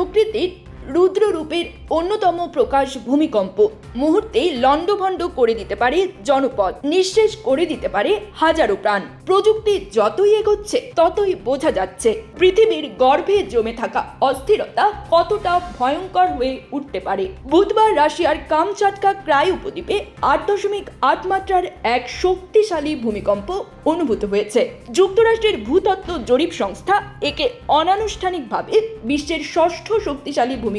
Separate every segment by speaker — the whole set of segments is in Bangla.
Speaker 1: প্রকৃতির রুদ্ররূপের অন্যতম প্রকাশ ভূমিকম্প। মুহূর্তেই লণ্ডভণ্ড করে দিতে পারে জনপদ, নিঃশেষ করে দিতে পারে হাজারো প্রাণ। প্রযুক্তি যতই এগোচ্ছে, ততই বোঝা যাচ্ছে, পৃথিবীর গর্ভে জমে থাকা অস্থিরতা কতটা ভয়ঙ্কর হয়ে উঠতে পারে। বুধবার রাশিয়ার কামচাটকা ক্রায় উপদ্বীপে আট দশমিক আট মাত্রার এক শক্তিশালী ভূমিকম্প অনুভূত হয়েছে। যুক্তরাষ্ট্রের ভূতত্ত্ব জরিপ সংস্থা একে অনানুষ্ঠানিকভাবে বিশ্বের ষষ্ঠ শক্তিশালী ভূমিকম্প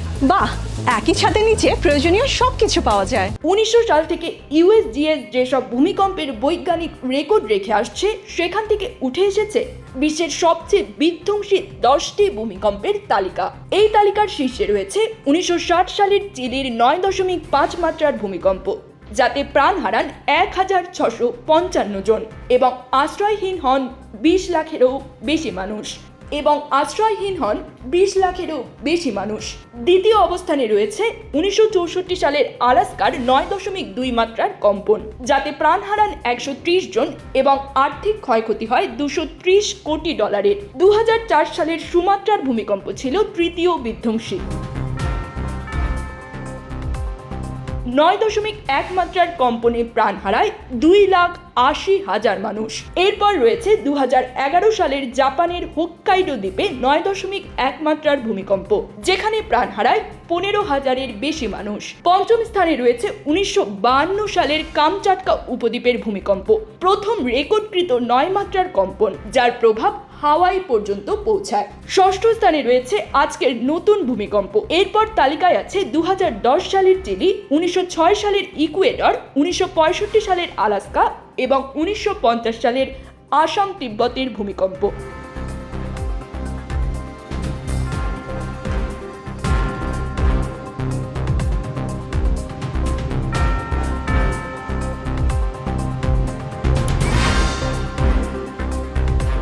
Speaker 2: বাহ একই ছাদের নিচে প্রয়োজনীয় সব কিছু পাওয়া যায়।
Speaker 1: উনিশশো সাল থেকে ইউএসজিএস যেসব ভূমিকম্পের বৈজ্ঞানিক রেকর্ড রেখে আসছে, সেখান থেকে উঠে এসেছে বিশ্বের সবচেয়ে বিধ্বংসী দশটি ভূমিকম্পের তালিকা। এই তালিকার শীর্ষে রয়েছে উনিশশো ষাট সালের চিলির নয় দশমিক পাঁচ মাত্রার ভূমিকম্প, যাতে প্রাণ হারান এক হাজার ছশো পঞ্চান্ন জন এবং আশ্রয়হীন হন বিশ লাখেরও বেশি মানুষ। এবং আশ্রয়হীন হন বিশ লাখেরও বেশি মানুষ। দ্বিতীয় অবস্থানে রয়েছে উনিশশো চৌষট্টি সালের আলাস্কার নয় দশমিক দুই মাত্রার কম্পন, যাতে প্রাণ হারান একশো ত্রিশ জন এবং আর্থিক ক্ষয়ক্ষতি হয় দুশো ত্রিশ কোটি ডলারের। দু হাজার চার সালের সুমাত্রার ভূমিকম্প ছিল তৃতীয় বিধ্বংসী। নয় দশমিক এক মাত্রার কম্পনে প্রাণ হারায় দুই লাখ আশি হাজার মানুষ। এরপর রয়েছে দু এগারো সালের জাপানের হোক্কাইডো দ্বীপে নয় দশমিক এক মাত্রার ভূমিকম্প, যেখানে প্রাণ হারায় পনেরো হাজারের বেশি মানুষ। পঞ্চম স্থানে রয়েছে উনিশশো সালের কামচাটকা উপদ্বীপের ভূমিকম্প, প্রথম রেকর্ডকৃত নয় মাত্রার কম্পন, যার প্রভাব হাওয়াই পর্যন্ত পৌঁছায়। ষষ্ঠ স্থানে রয়েছে আজকের নতুন ভূমিকম্প। এরপর তালিকায় আছে দু হাজার দশ সালের চিলি, উনিশশো ছয় সালের ইকুয়েডর, উনিশশো পঁয়ষট্টি সালের আলাস্কা এবং উনিশশো পঞ্চাশ সালের আসাম তিব্বতের ভূমিকম্প।